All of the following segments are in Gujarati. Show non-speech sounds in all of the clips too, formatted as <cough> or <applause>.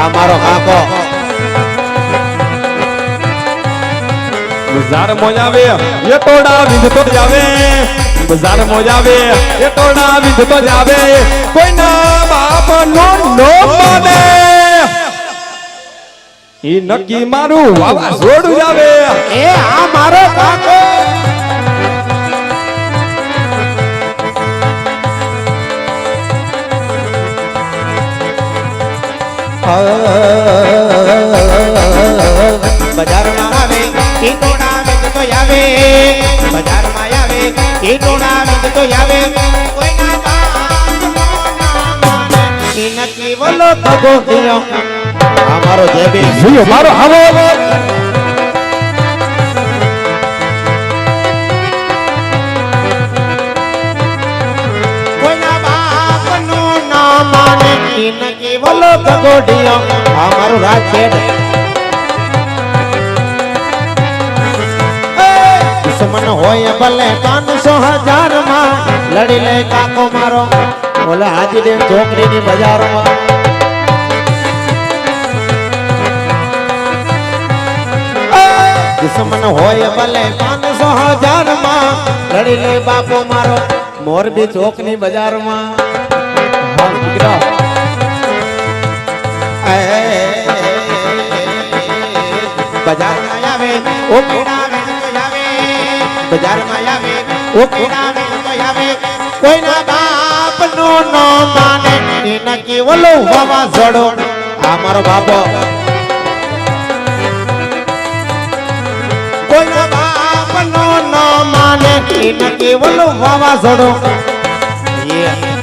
આ મારો કાકો બજાર મોજ આવે એ ટોડા વિંધતો જ આવે બજાર મોજ આવે એ ટોડા વિંધતો જાવે. કોઈના બાપ નો નો માને. ઈ નક્કી મારું વાવા જોડું જાવે. એ આ મારો કાકો બજારમાં આવે ઈટોણા વેચતો આવે બજારમાં આવે ઈટોણા વેચતો આવે કોઈના બાપનો ના માને. ઈ નક્કી વલો તગો થયો. આ મારો જેબી જીયો મારો આવો થયો. આ મારું રાજપેટ દુશ્મન હોય ભલે પાંચસો હજારમાં લડી લે કાકો મારો. ઓલે હાજી દેવ છોકરીની બજારમાં. દુશ્મન હોય ભલે પાંચસો હજારમાં લડી લે બાપો મારો. મોરબી ચોકની બજારમાં. હા, બજારમાં આવે ઓ આવે બજારમાં આવે ઓ આવે કોઈના બાપ નો માને એના કેવલો વાવા જડો. આ મારો બાપો. કોઈના બાપ નો માને એના કેવલો વાવા જડો. Yeah,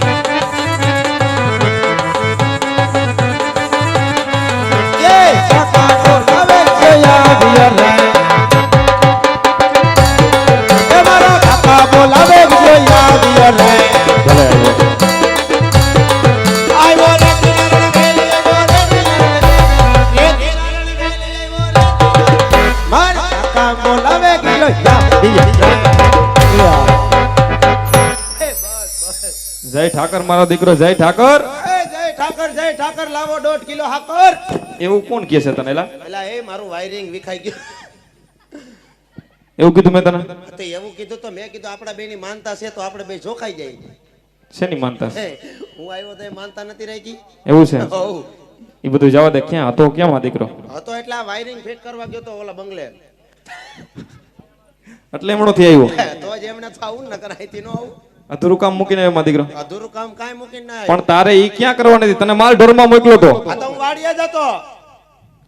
મારો દીકરો જય ઠાકર. જય ઠાકર જય ઠાકર લાવો દોઢ કિલો હાકર. એવું કોણ કહે છે તને એલા? એલા એ મારું વાયરિંગ વિખાઈ ગયું. એવું કીધું મેં તને? તો એવું કીધું તો મેં કીધું આપણા બેની માનતા છે તો આપણે બે જોખાઈ જાય. શેની માનતા? હે, હું આવ્યો તો એ માનતા નથી રાખી. એવું છે. એ બધું જવા દે ક્યાં? હતો ક્યાં માં દીકરો? હતો એટલે આ વાયરિંગ ફિટ કરવા ગયો તો ઓલા બંગલે. એટલે એમણો થી આવ્યો. તો જ એમને તો આવું કરાયથી નો આવું. અધૂરું કામ મૂકીને આવ્યો માં દીકરો. અધૂરું કામ કઈ મૂકીને ના પણ તારે ઈ ક્યાં કરવા નથી તને માલ ઢોરમાં મોકલ્યો તો. આ તો હું વાડીએ જતો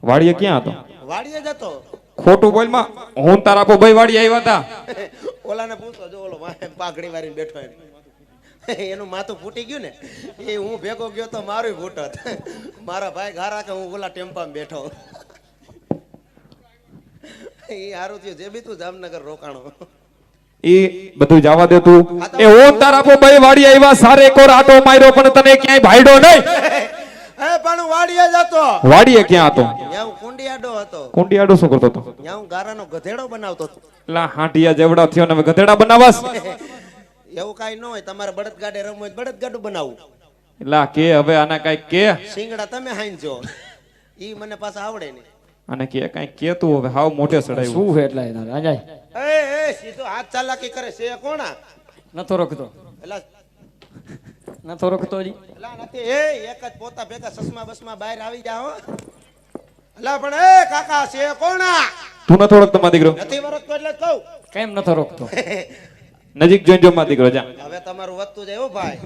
વાડીએ ક્યાં હતો? વાડીએ જતો ખોટું બોલમાં હું તારા પો ભાઈ વાડી આવ્યા હતા? ઓલાને પૂછો જો ઓલો પાઘડી વાળીને બેઠો એમ. એનું માથું ફૂટી ગયું ને એ હું ભેગો ગયો તો મારું ફૂટત. મારા ભાઈ ઘારા કે હું ઓલા ટેમ્પામાં બેઠો. એ હારું થયું જે બી તું જામનગર રોકાણો. ઈ બધું જવા દે તું. એ હું તારા પો ભાઈ વાડી આવ્યા સારે કોર આટો માર્યો પણ તને ક્યાંય ભાઈડો નહીં. <laughs> હે પણ વાડીએ જતો વાડીએ ક્યાં હતો? હું કુંડિયાડો હતો. કુંડિયાડો શું કરતો હતો? હું ગારાનો ગધેડો બનાવતો હતો. લા હાંટિયા જેવડા થયો ને ગધેડા બનાવાસ? <laughs> એવું કાંઈ ન હોય તમારે બળદગાડે રમવું હોય તો બળદગાડું બનાવું. લા કે હવે આના કાઈ કે? શિંગડા તમે હાંજો ઈ મને પાછા આવડે નહીં. અને કે કઈ કેતું હવે હાવ મોઢે ચડાયું. શું છે એટલે રાજાય એ એ સીધો હાથ ચાલાકી કરે છે એ કોણા નતો રોકતો. એલા નતો રોકતો જી એલા નથી એ એક જ પોતા ભેગા સસમા બસમાં બહાર આવી જાઓ હો. એલા પણ એ કાકા છે એ કોણા તું ન થોડોકમાં દીકરો. નથી વરસતો એટલે કહું. કેમ નતો રોકતો? <laughs> નજીક જોઈને જો માં દીકરો જા. હવે તમારું વધતું જાય હો ભાઈ.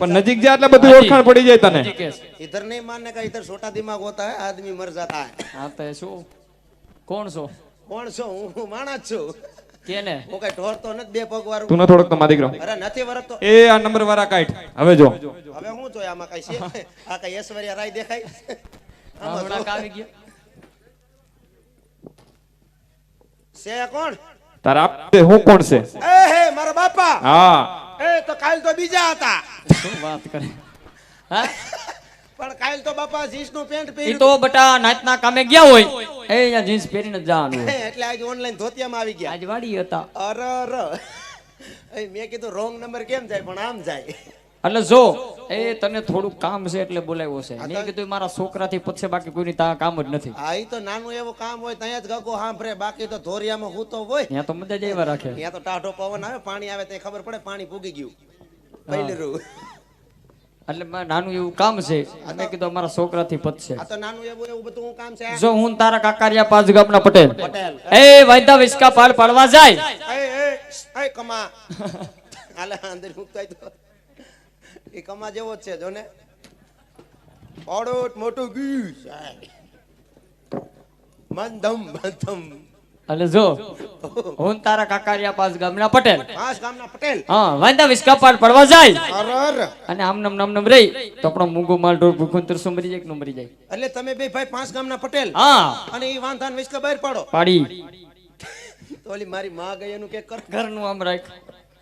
પણ નજીક જા એટલે બધું ઓળખાણ પડી જાય તને જી કેસ इधर नहीं मानने का इधर छोटा दिमाग होता है आदमी मर जाता है હા તો એ શું કોણ છો કોણ છો હું હું માણસ છું કેને હું કઈ ઢોર તો નથી બે પગ વાળું તું ન થોડોક તમારો દીકરો અરે નથી વરસતો એ આ નંબર વાળા કાઢ હવે જો હવે હું જોઈ આમાં કઈ છે આ કઈ ઐશ્વર્યા રાય દેખાય આમાં હમણાં જો. આવી ગયો છે કોણ તારા આપતે હું કોણ છે એ હે મારા બાપા હા એ તો કાલ તો બીજા હતા. શું વાત કરે? હા? <laughs> પણ કાલ તો બાપા જીન્સનું પેન્ટ પહેર્યું. તો બટા નાચના કામે ગયા હોય. એ અહીંયા જીન્સ પહેરીને જવાનું <laughs> એટલે આજે ઓનલાઈન ધોતિયામાં આવી ગયા. આજ વાડી હતા. અરે <laughs> મેં કીધું રોંગ નંબર કેમ જાય? પણ આમ જાય. એટલે જો એ તને થોડું કામ છે એટલે બોલાવ્યો છે. મેં કીધું મારા છોકરાથી પછી બાકી કોઈની તા કામ જ નથી. આ તો નાનું એવું કામ હોય ત્યાં જ ગગો સાંભળે બાકી તો ધોરિયામાં હું તો હોય. ત્યાં તો મજા જ એવા રાખે. ત્યાં તો ટાઢો પવન આવે પાણી આવે તે ખબર પડે પાણી પૂગી ગયું. પહેલું એટલે મારે નાનું એવું કામ છે. અને કીધું અમારા છોકરાથી પૂછશે. આ તો નાનું એવું એવું બધું હું કામ છે? જો હું તારા કાકારિયા પાંચ ગામના પટેલ. પટેલ. એ વાયદા વિસ્કા પાડ પાડવા જાય. એ એ કમા. <laughs> હાલે અંદર મુકતાય તો એ કમા જેવો જ છે જો ને. ઓડોટ મોટું મંદમ મંદમ એટલે જો હું તારા કાકારિયા પાસ ગામના પટેલ. પાસ ગામના પટેલ? હા વાયદા વિસ્કા પાડ પડવા જાય. અરર અને આમ નમ નમ નમ રહી તો આપણો મૂંગો માલ ઢોર ભૂખું તરસો મરી જાય કે મરી જાય? એટલે તમે બે ભાઈ પાંચ ગામના પટેલ? હા. અને એ વાંધાન વિસ્કા બહાર પાડો. પાડી. તો ઓલી મારી માં ગઈ એનું કે કર. ઘરનું આમ રાખ.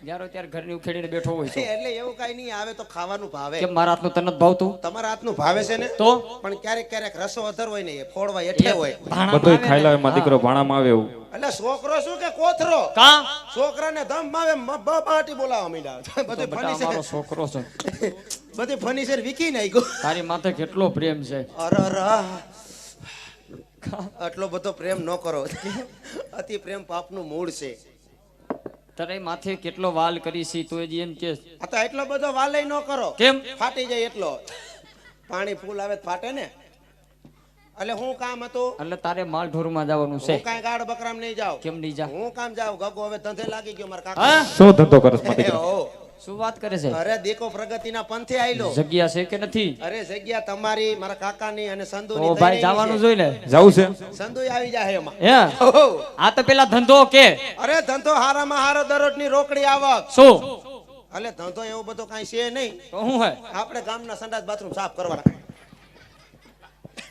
જ્યારે ત્યારે ઘરની ઉખેડીને બેઠો હોય છે એટલે એવું કઈ નહીં આવે તો ખાવાનું ભાવે. કેમ મારા હાથનું તને ભાવતું? તમારા હાથનું ભાવે છે ને? તો? પણ ક્યારેક ક્યારેક રસો અધર હોય ને એ ફોડવા એટલે હોય. બધું ખાઈ લાવે માં દીકરો ભાણામાં આવે એવું. એટલે છોકરો શું કે કોથરો? કા? છોકરાને ધમ માવે મ- બ પાટી બોલાવા મીડા બધું ફની છે. છોકરો છે. બધી છે વિકી નાખ્યું. તારી માથે કેટલો પ્રેમ છે. અરે અરે. આટલો બધો પ્રેમ ન કરો. અતિ પ્રેમ પાપનું મૂળ છે. તારે માથે કેટલો વાલ કરી છે તો હજી એમ કે આ તો એટલો બધો વાલય ન કરો. કેમ? ફાટી જાય એટલો. પાણી ફૂલ આવે ફાટે ને. એટલે હું કામ હતું? એટલે તારે માલ ઢોરમાં જવાનું છે. હું કાંઈ ગાડ બકરામ નહીં જાવ કેમ નહીં જા હું કામ જાઉં? ગગો હવે ધંધે લાગી ગયો મારા કાકા શું ધંધો કરસ <laughs> હો. શું વાત કરે છે? અરે દીકો પ્રગતિના પંથે આયલો. જગ્યા છે કે નથી? અરે જગ્યા તમારી મારા કાકાની અને તો સંધુની ભાઈ જવાનું જોઈ ને જવું છે. સંધુ આવી જાય એમાં. હે? આ તો પેલા ધંધો કે. અરે ધંધો હારામાં હારો દરરોજની રોકડી આવક. શું? એટલે ધંધો એવો બધો કાઈ છે નહીં. તો શું હે? આપણે ગામના સંડાસ બાથરૂમ સાફ કરવાના.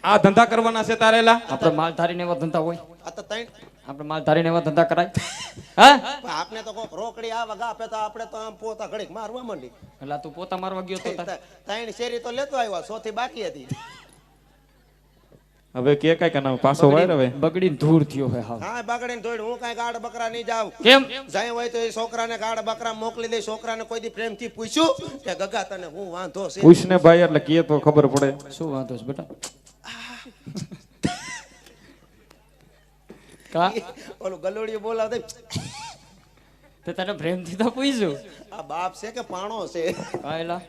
આ ધંધા કરવાના છે તારેલા? આપણે માલ ધારીને એવા ધંધા હોય. આ તો તૈણ આપણે માલ ધારીને એવા ધંધા કરાય. હા? આપને તો કોક રોકડી આવક આપે તો આપણે તો આમ પોતા ઘડીક મારવા માંડી. એટલે તું પોતા મારવા ગયો તો તાર- શેરી તો લેતો આવ્યો સોથી બાકી હતી. હવે કે કઈ કે પાછો વાયર હવે? બગડીને ધૂળ થયો હે હા હા બગડીને ધોઈને હું કઈ ગાડ બકરા નહીં જાઉં. કેમ? જાય હોય તો એ છોકરાને ગાડ બકરા મોકલી દે. છોકરાને કોઈ દી પ્રેમથી પૂછ્યું કે ગગા તને હું વાંધો છે? પૂછને ભાઈ એટલે કે તો ખબર પડે. શું વાંધો છે બેટા? કા? <laughs> ઓલું ગલોડિયું બોલાવતે તો તને પ્રેમથી તો પૂછ્યું આ બાપ છે કે પાણો છે? હા એલા.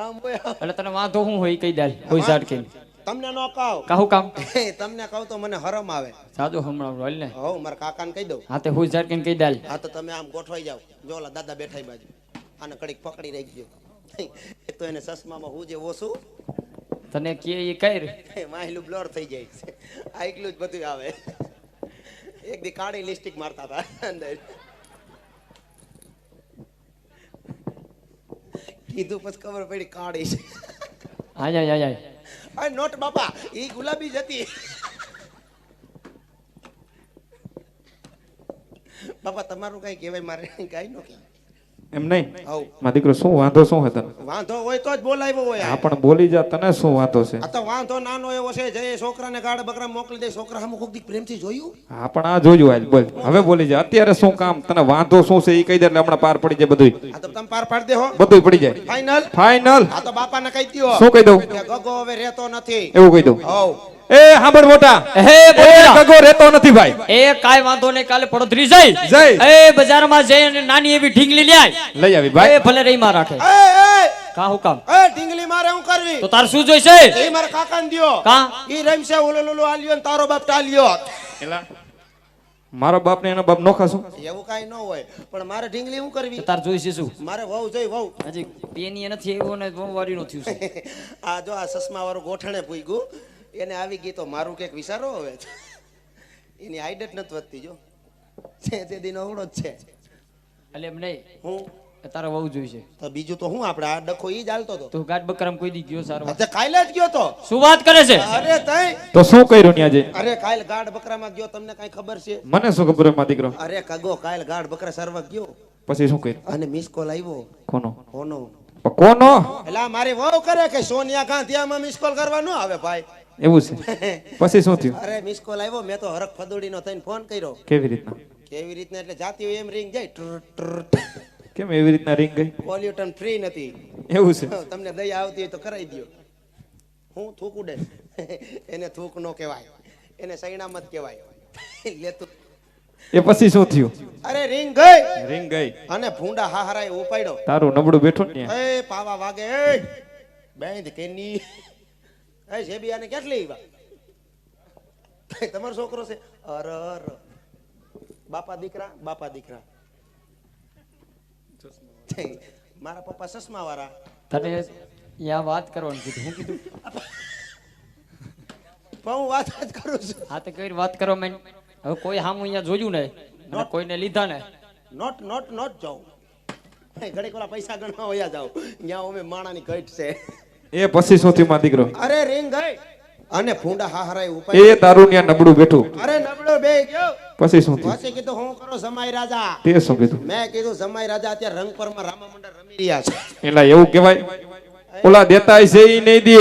આમ. એટલે તને વાંધો હું હોય કઈ દાલ કોઈ ઝાડ કે તમને ન કહું. કાહું કામ? તમને કહું તો મને હરમ આવે. સાદો હમણાં રોલ ને. હો મારા કાકાને કહી દઉં. હા તે હું ઝાડ કે કઈ દાલ. હા તો તમે આમ ગોઠવાઈ જાવ જો ઓલા દાદા બેઠાઈ બાજુ. આને કડીક પકડી રાખજો. એ તો એને ચશ્મામાં હું જે ઓછું. તને કે એ કઈ રે? માહિલું બ્લર થઈ જાય. છે આ એકલું જ બધું આવે. એક દી કાળી લિસ્ટિક મારતા હતા અંદર. કીધું પછી ખબર પડી કાળી છે. આય આય આય આય. નોટ બાપા ઈ ગુલાબી જ હતી. બાપા તમારું કઈ કહેવાય મારે કઈ નો કહેવાય. એમ નહીં? હવ દીકરો શું વાંધો શું હતો વાંધો હોય તો જ બોલાવ્યો હોય. હા પણ બોલી જા તને શું વાંધો છે? આ તો વાંધો નાનો એવો છે જે છોકરાને ગાડ બકરા મોકલી દે છોકરા હમ કોક પ્રેમથી જોયું? હા પણ આ જોયું આજ બોલ. હવે બોલી જા અત્યારે શું કામ? તને વાંધો શું છે એ કહી દે એટલે હમણાં પાર પડી જાય બધું આ તો તમે પાર પાડી દેહો. બધું પડી જાય. ફાઇનલ ફાઇનલ આ તો બાપાને કહી દ્યો. શું કહી દઉં? ગગો હવે રહેતો નથી. એવું કહી દઉં. હવ. એ હાંભળ મોટા. હે ગગો રહેતો નથી ભાઈ. એ કાઈ વાંધો નહીં કાલે પડોતરી જઈ. જઈ. એ બજારમાં જઈને નાની એવી ઢીંગલી લઈ આય. લઈ આવી ભાઈ. એ ભલે રહી માં રાખે. એ એ. કા હું કામ એ ઢીંગલી મારે હું કરવી? તો તાર શું જોઈશે? એ મારા કાકાને દિયો. કા? ઈ રમશે ઓલો લોલો આલ્યો ને તારો બાપ ટાલ્યો. એલા, મારો બાપ ને એનો બાપ નોખા શું એવું કાઈ ન હોય. પણ મારે ઢીંગલી હું કરવી? તાર જોઈશે શું? મારે વહુ જોઈ વહુ. હજી પેની નથી આવ્યો ને વહુ વારી નો થયું <laughs> આ જો આ સસમા વાળું ગોઠણે પૂગ્યું એને આવી ગઈ તો મારું કંઈક વિચારો હવે. એની હાઈટ નથી વધતી જો. છે તે દિન અવળો જ છે. એટલે એમ નહીં. હું? તારે વહુ જોઈશે. તો બીજું તો હું આપણે આ ડખો ઈ જ હાલતો તો તું ગાઢ બકરમ કોઈ દી ગયો સારો. અચ્છા કાલે જ ગયો તો. શું વાત કરે છે? અરે તઈ. તો શું કર્યું ત્યાં જે અરે કાલ ગાઢ બકરામાં ગયો તમને કઈ ખબર છે? મને શું ખબરમાં દીકરો? અરે કગો કાલ ગાઢ બકરા સર્વ ગયો. પછી શું કર્યું? અને મિસ કોલ આવ્યો કોનો? કોનો કોનો? એટલે આ મારી વહુ કરે કે સોનિયા ગાંધીયામાં મિસ કોલ કરવા ન આવે ભાઈ? એવું છે? <laughs> પછી શું થયું? અરે મિસ કોલ આવ્યો મેં તો હરખ ફદુડીનો થઈને ફોન કર્યો. કેવી રીતના? કેવી રીતના? એટલે જાતી હોય એમ રિંગ જાય. કેમ એવી રીતના રિંગ ગઈ? પોલ્યુટન ફ્રી નથી. એવું છે? <laughs> તમને દયા આવતી હોય તો કરાવી દ્યો. હું થૂક ઉડે. <laughs> એને થૂક નો કહેવાય. એને સૈણામ જ કહેવાય લેતું એ પછી શું થયું? અરે રિંગ ગઈ. રિંગ ગઈ. અને ભૂંડા હાહરાય ઉપાડ્યો. તારું નબળું બેઠું ને એ પાવા વાગે એ. બેંધ કેની. એ જેબી કેટલી વા તમારો છોકરો છે? અર અર. બાપા દીકરા બાપા દીકરા. મારા પપ્પા ચશ્મા વાળા તને યા વાત કરવાનું કીધું હું કીધું? પણ હું વાત જ કરું છું. હા તો કઈ વાત કરો મેં હવે કોઈ હામું અહીંયા જોયું ને અને કોઈને લીધા ને નોટ નોટ નોટ જાઉં. ઘડીક પેલા પૈસા ગણવા વયા જાવ ત્યાં અમે માણાની ઘટ છે. એ પછી શું માં દીકરો. અરે રીંગ ગઈ. અને ફૂંડા હાહરાય ઉપાડ્યો એ તારું ન્યા નબળું બેઠું. અરે નબળો બે ગયો. પછી શું થયું? પછી કીધું હું કરો સમાય રાજા. તે શું કીધું? મેં કીધું સમાય રાજા અત્યારે રંગપરમાં રામા મંડળ રમી રહ્યા છે. એલા એવું કહેવાય? ઓલા દેતા છે ઈ નહીં દે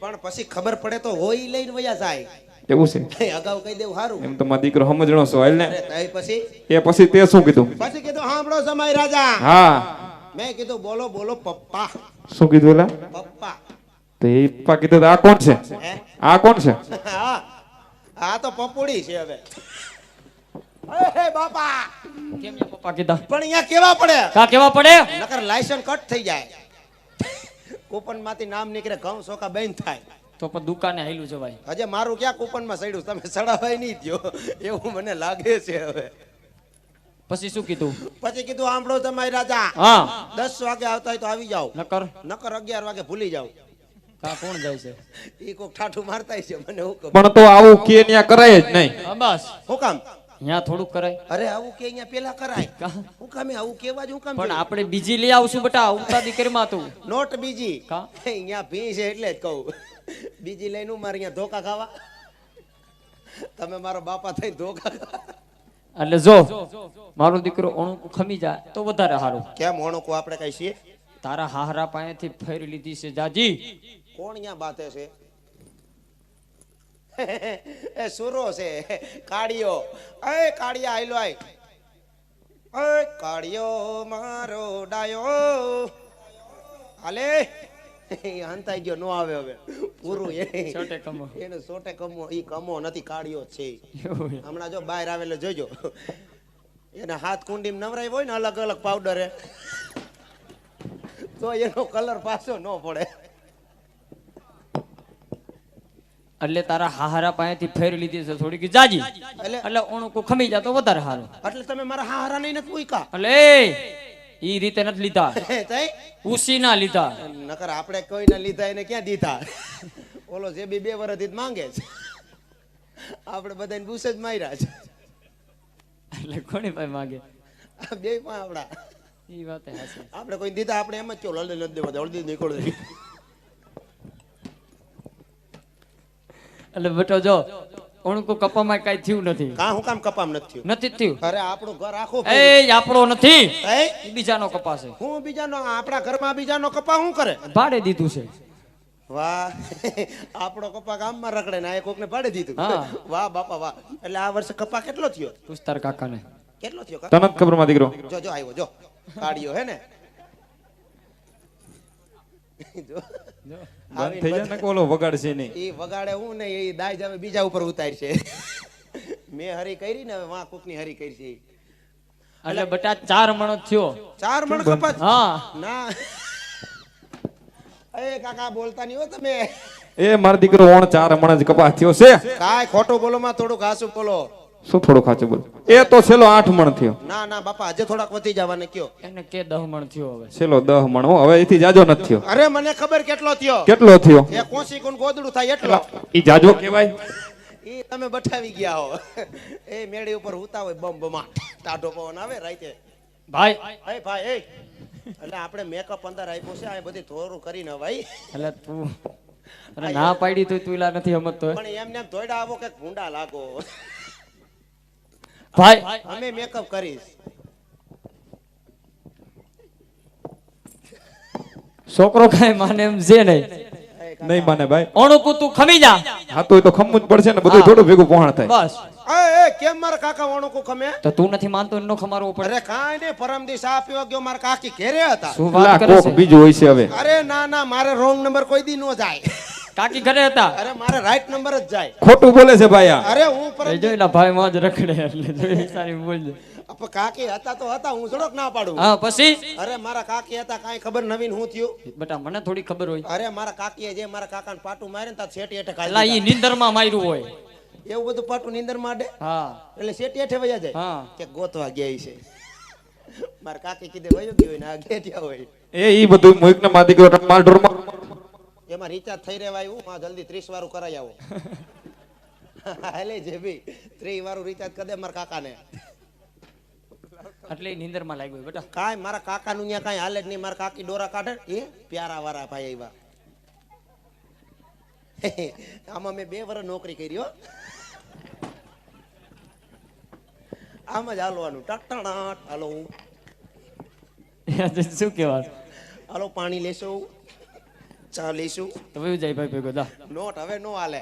પણ પછી ખબર પડે તો હોય લઈને વયા જાય. એવું છે? અગાઉ કહી દેવું સારું એમ તો મારો દીકરો સમજણો છો હાલ ને? પછી? એ પછી તે શું કીધું? પછી કીધું સાંભળો સમાય રાજા. હા. મેં કીધું બોલો બોલો પપ્પા. શું કીધું એલા? તો એ પપ્પા કીધું આ કોણ છે? આ કોણ છે? આ તો પપુડી છે હવે. બાપા! કેમ પપ્પા કીધા? પણ અહીંયા કેવા પડે? કા કેવા પડે? નકર લાયસન્સ કટ થઈ જાય. કૂપનમાંથી નામ નીકળે ઘઉં સોકા બંધ થાય. તો પણ દુકાને હાલ્યું જવાય હજે મારું ક્યાં કૂપનમાં સડ્યું? તમે સડાવાય નહીં દ્યો. એવું મને લાગે છે હવે. પછી શું કીધું? પછી કીધું સાંભળો તમારી રાજા. હા. દસ વાગે આવતા હોય તો આવી જાઓ. નકર? નકર અગિયાર વાગે ભૂલી જાઓ. કા કોણ જાય છે? ઈ કોક ઠાઠું મારતા છે મને હું ખબર પણ તો આવું કે ન્યા કરાય જ નહીં. બસ. હું કામ? અહીંયા થોડુંક કરાય. અરે આવું કે અહીંયા પેલા કરાય. હું કામે આવું કેવા જ હું કામ પણ આપણે બીજી લઈ આવશું બેટા ઉતા દીકરીમાં તું? નોટ બીજી. કા? અહીંયા ભી છે એટલે જ કહું. બીજી લઈને હું મારે અહીંયા ધોકા ખાવા? તમે મારો બાપા થઈ ધોકા ખાવા. એટલે જો મારો દીકરો ઓણુકું ખમી જાય તો વધારે સારું. કેમ ઓણુકું આપણે કઈ છીએ? તારા હાહરા પાસેથી ફેરી લીધી છે જાજી. કોણ અહીંયા બાતે છે? <laughs> એ સુરો છે. કાળિયો. એ કાળિયા આયલો આય. એ કાળિયો મારો ડાયો. હાલે. હંતાઈ ગયો નો આવે હવે. પૂરું એ. છોટે કમો. એને સોટે કમો. ઈ કમો નથી કાળિયો છે. હમણાં જો બહાર આવેલો જોજો. એને હાથ કુંડીમાં નવરાય હોય ને અલગ અલગ પાવડરે તો એનો કલર પાછો ન પડે. એટલે તારા હાહારા પાસેથી ફેરી લીધી છે થોડીક. જાજી. એટલે અણુક ખમી જાય તો વધારે સારું એટલે તમે મારા હારા નહીં નથી પૂછ્યા એટલે ઈ રીતે નથી લીધા. <laughs> ઉસી ના લીધા. નકર આપણે કોઈને લીધા એને ક્યાં દીધા? <laughs> ઓલો જે બી બે વર્ષથી માંગે છે. આપણે બધાને બુસ જ માર્યા છે. એટલે કોની પાસે માંગે? આ બે પણ આપડા ઈ વાત આપણે કોઈ દીધા આપણે એમ જ કહ્યું હળદી નથી દેવા હળદી નીકળો. એટલે બેટો જો ઓણકું કપામાં કઈ થયું નથી. કા હું કામ કપામ નથી થયું? નથી થયું. અરે આપણું ઘર આખું એ આપણો નથી. એ? બીજાનો કપા છે હું બીજાનો આપણા ઘરમાં બીજાનો કપા શું કરે? ભાડે દીધું છે. વાહ. <laughs> આપણો કપા ગામમાં રખડે ને આ કોકને ભાડે દીધું. <laughs> વાહ બાપા વાહ. એટલે આ વર્ષે કપા કેટલો થયો? પુસ્તર કાકાને. કેટલો થયો કાકા? તને ખબરમાં દીકરો. જો જો આવ્યો જો. કાઢ્યો હે ને? <laughs> જો. બંધ થઈ જાય ને કે વગાડશે નહીં. એ વગાડે હું ને એ દાય જાવે બીજા ઉપર ઉતારશે. <laughs> મેં હરી કરી ને હવે વાં કોકની હરી કરી છે એટલે બેટા ચાર મણ થયો. ચાર મણ કપાસ હા. ના. <laughs> એ કાકા બોલતા નહીં હો તમે. એ મારો દીકરો ઓણ ચાર મણ જ કપાસ થયો છે. કાંઈ ખોટું બોલો માં થોડુંક હાસું બોલો. શું થોડો ખાચો બોલ. એ તો છેલ્લો આઠ મણ થયો. ના ના બાપા આજે થોડાક વધી જવાને કયો. એને કે દહ મણ થયો હવે. છેલ્લો દહ મણ હો, હવે એથી જાજો નથી થયો. અરે મને ખબર કેટલો થયો. કેટલો થયો? એ કોસી કોણ ગોદડું થાય એટલો. ઈ જાજો. કહેવાય એ તમે બઠાવી ગયા હો. એ મેળી ઉપર ઉતા હોય બમ બમા ટાઢો પવન આવે રાઈતે ભાઈ. એ ભાઈ એ. એટલે આપણે મેકઅપ અંદર આપ્યો છે આ બધી થોરું કરીને ભાઈ. એટલે તું અરે ના પાડી તો તું નથી સમજતો? પણ એમને એમ ધોઈડા આવો કે ભૂંડા લાગો. ભાઈ અમે મેકઅપ કરીશ. છોકરો કઈ માને એમ છે નહીં. નહીં માને ભાઈ. ઓણુકુ તું ખમી જા. હા તો એ તો ખમવું જ પડશે ને બધું થોડું ભેગું પહોંચ થાય. બસ. એ એ કેમ મારા કાકા ઓણુકુ ખમે? તો તું નથી માનતો એનો ખમારવો પડે અરે કાઈ નહીં પરમ દિવસ આ પીવા ગયો મારા કાકી ઘેરે હતા. શું વાત કરે છે? બીજું હોય છે હવે. અરે ના ના મારે રોંગ નંબર કોઈ દી નો જાય. કાકી ઘરે હતા? અરે મારે રાઈટ નંબર જ જાય. ખોટું બોલે છે ભાઈ આ. અરે હું પર જોઈ ના ભાઈ માં જ રખડે એટલે જોઈ સારી બોલજે. અપ કાકી હતા તો હતા હું થોડોક ના પાડું. હા પછી? અરે મારા કાકી હતા કાઈ ખબર નવીન હું થયું? બેટા મને થોડી ખબર હોય. અરે મારા કાકીએ જે મારા કાકાને પાટું મારે ને ત્યાં શેટી હેઠે ખાઈ લા ઈ દીધા. માં માર્યું હોય. એવું બધું પાટું નિંદરમાં અડે હા. એટલે છેટી હેઠે વયા જાય? હા. કે ગોતવા ગયા છે. મારા કાકી કીધે વયો ગયો હોય ને આ ગેટિયા હોય. એ ઈ બધું મોઈક ના માદી ગયો માલ ઢોરમાં એમાં રિચાર્જ થઈ રહેવાય આવ્યું માં જલ્દી ત્રીસ વારું કરાઈ આવો. <laughs> હાલે જે બી ત્રીસ વાળું રિચાર્જ કરી દે મારા કાકાને. એટલે ઈ નીંદરમાં લાગ્યું બેટા. કાંઈ મારા કાકાનું ત્યાં કાંઈ હાલે જ નહીં. મારા કાકી ડોરા કાઢે એ પ્યારા વાળા ભાઈ આવ્યા <laughs> આમાં મેં બે વર્ષ નોકરી કરી હો. આમ જ હાલવાનું. ટકટણાટ હાલો હું. <laughs> શું કહેવાનું? હાલો પાણી લેશું. ચા લઈશું તો વયું ભેગો દા નોટ હવે નો હાલે.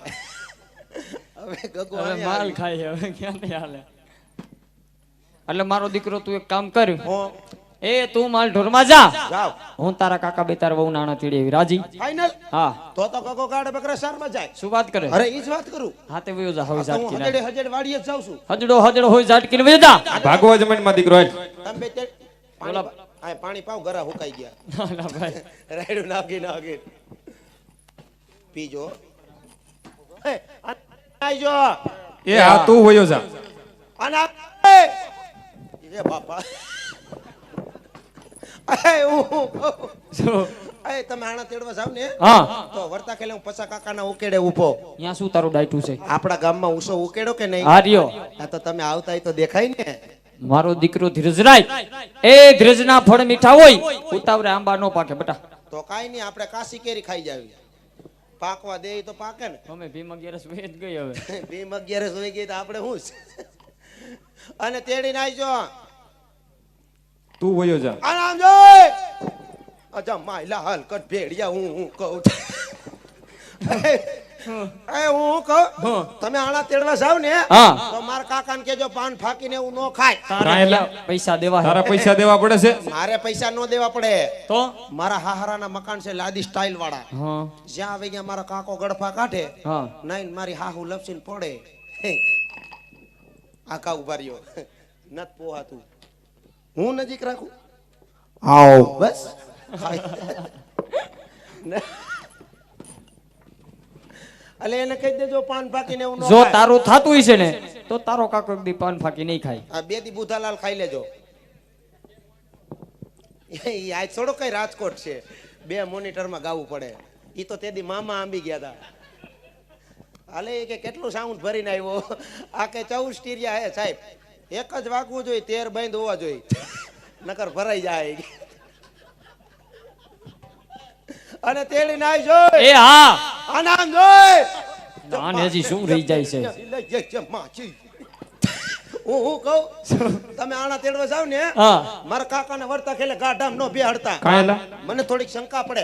હવે ગગુ હવે માલ ખાય હવે ક્યાં નહીં હાલે. એટલે મારો દીકરો તું એક કામ કર. એ તું માલ ઢોરમાં જા. જાવ. હું તારા કાકા બે તારા વહુ નાણા તેડી આવી રાજી? ફાઇનલ હા. તો તો ગગો ગાડે બકરા શારમાં જાય. શું વાત કરે? અરે ઈ જ વાત કરું. હા તે વયો જા હવે હજેડે. હજેડે વાડીએ જ છું. હજડો હજડો હોય ઝાટકીને વયો જા. ભાગવા જમીનમાં દીકરો તમે બે પાણી પાણી પાવ ગરા હુકાઈ ગયા. ના, ના, ભાઈ. રાયડું નાખી નાખી. પીજો. હે, એ હા તું વયો જા. અને આ- એ! એ બાપા. એ હું. શું? એ તમે આણા તેડવા જાવ ને? હા. તો વર્તા ખેલે હું પસા કાકાના ઉકેડે ઊભો અહીંયા શું તારું ડાયટું છે? આપણા ગામમાં ઉસો ઉકેડો કે નહીં? આ આ તો તમે આવતા તો દેખાય ને. મારો દીકરો ધીરજરાય. એ ધીરજના ફળ મીઠા હોય. ઉતાવળે આંબા નો પાકે બટા. તો કાઈ નહીં આપણે કાશી કેરી ખાઈ જાવી પાકવા દે તો પાકે ને. અમે ભીમ અગિયારસ જ ગઈ હવે. <laughs> ભીમ અગિયારસ વહી ગઈ તો આપણે શું છે? અને તેડીને જો તું વયો જા. અને આમ જોઈ અજા માયલા હલકટ ભેડિયા હું હું કહું એ હું કહું? તમે આણા તેડવા જાવ ને તો મારા કાકાને કેજો પાન ફાકીને એવું ન ખાય. તારે પૈસા દેવા તારા પૈસા દેવા પડે છે? મારે પૈસા નો દેવા પડે. તો? મારા હાહરાના મકાન છે લાદી સ્ટાઇલ વાળા. જ્યાં આવી ગયા મારા કાકો ગડફા કાઢે. હા. નહીં મારી હાહુ લપસીને પડે હે. આખા ઊભા રહ્યો. નત પોહાતું. હું નજીક રાખું? આવો. બસ. અલે એને કહી દેજો પાન ફાકીને એવું જો તારું થાતું છે ને તો તારો કાકો દી પાન ફાકી નહીં ખાય. આ બે દી બુધાલાલ ખાઈ લેજો. આ થોડો કઈ રાજકોટ છે. બે મોનિટરમાં ગાવું પડે. એ તો તે દી મામા આંબી ગયા હતા હાલે એ કે કેટલું સાઉન્ડ ભરીને આવ્યો? આ કે ચૌદ સ્ટીરિયા હે સાહેબ. એક જ વાગવું જોઈએ તેર બંધ હોવા જોઈએ. નકર ભરાઈ જાય. અને તેડી નાય જોઈ એ હા. અને આમ જોઈ આને હજી શું રહી જાય છે? લઈ જાય માચી. હું હું કહું? તમે આણા તેડવા જાવ ને મારા મારા કાકાને વર્તા ખેલે ગાઢામ નો બેહડતા. કાંઈ લા. મને થોડીક શંકા પડે.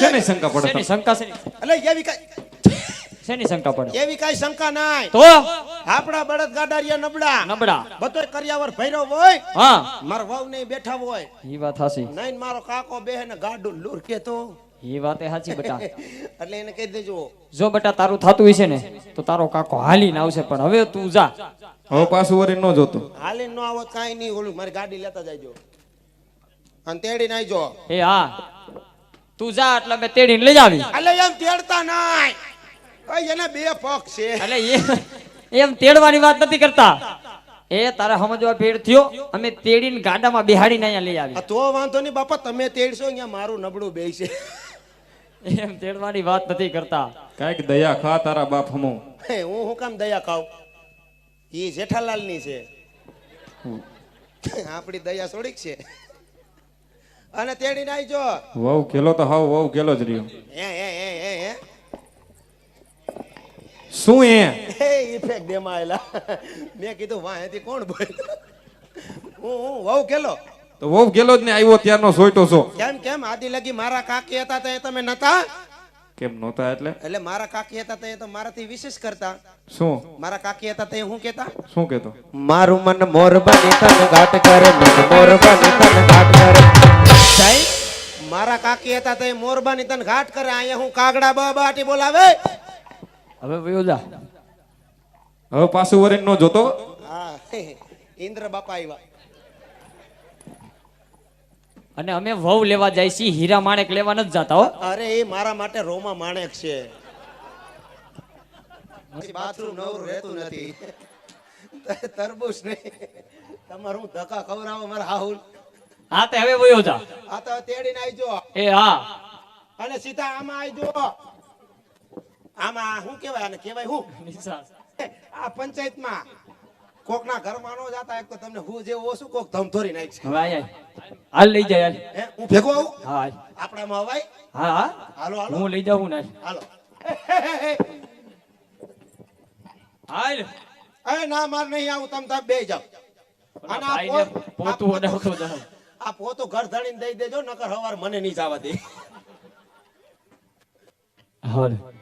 શેની શંકા? પડે શેની શંકા શેની એટલે એવી કઈ શેની શંકા પડે? એવી કઈ શંકા નાય. તો? આપણા બળદ ગાડારિયા નબળા. નબળા. બધોય કરિયાવર ભૈરો હોય હા. મારા વાવ ને બેઠા હોય. ઈ વાત હાસી નહીં મારો કાકો બેહે ને ગાડું લૂર કે ઈ વાત એ હાચી બેટા. <laughs> એટલે એને કહી દેજો. જો બટા તારું થતું હશે ને તો તારો કાકો હાલીને આવશે પણ હવે તું જા. હવે પાછું વરી ન જોતો. હાલીન ન આવો કાઈ નહીં ઓલું મારી ગાડી લેતા જાયજો. અને તેડીને જો એ હા. તું જા એટલે મેં તેડીને લઈ આવી. એટલે એમ તેડતા નાય. કઈ એને બે પગ છે. એટલે એ એમ તેડવાની વાત નથી કરતા. એ તારે સમજવા ભેડ થયો અમે તેડીને ગાડામાં બિહાડીને અહીંયા લઈ આવી. તો વાંધો નહીં બાપા તમે તેડશો અહીંયા મારું નબળું બેસે છે. એમ તેડવાની વાત નથી કરતા. કાંઈક દયા ખા તારા બાપ હમો. હે, હું હું કામ દયા ખાવ એ જેઠાલાલની છે. આપણી દયા થોડીક છે. અને તેડીને જો વહુ કેલો તો હાવ વહુ કેલો જ રહ્યો. હે હે હે હે હે. શું એ? એ ઇફેક્ટ દેમાં આયેલા. મેં કીધું વાહેથી કોણ બોલ હું હું વહુ કેલો તો વહુ ગેલો જ ને આવ્યો ત્યારનો સોયટો છો. કેમ કેમ? આદિ લગી મારા કાકી હતા તે તમે નતા? કેમ નહોતા એટલે? એટલે મારા કાકી હતા તે તો મારાથી વિશેષ કરતા. શું? મારા કાકી હતા તે હું કેતા શું કેતો મારું મન મોર બની તન ઘાટ કરે મન મોર બની તન ઘાટ કરે. સાહેબ મારા કાકી હતા તે મોરબાની તન ઘાટ કરે અહીંયા હું કાગડા બબાટી બોલાવે. હવે વયો જા હવે પાછું વરીન નો જોતો હા. ઇન્દ્ર બાપા આવ્યા. અને અમે વહુ લેવા જાય છીએ હીરા માણેક લેવા નથી જતા હો. અરે એ મારા માટે રોમા માણેક છે. બાથરૂમ નવું રહેતું નથી. તરબૂચ નહીં. તમારું હું ધક્કા ખવડાવો મારા હાહુલ. હા તે હવે વયો જા. હા તો તેડીને આવજો. એ હા. અને સીધા આમાં આવજો. આમાં શું કહેવાય? આને કહેવાય હું આ પંચાયતમાં. કોકના ઘરમાં નો જાતા એક તો તમને હું જે ઓછું કોક ધમધોરી નાખશે. હવે આય આય. હાલ લઈ જાય હાલ. હે હું ભેગો આવું? હા આપણા માં અવાય? હા હા. હાલો હાલો. હું લઈ જાઉં ને હાલો. હાલ. એ ના માર નહીં આવું તમ તાર બે જાવ અને આ પોતું અડાવતો જાવ આ પોતું ઘર ધણીને દઈ દેજો નકર હવાર મને નહીં જવા દે. હાલ.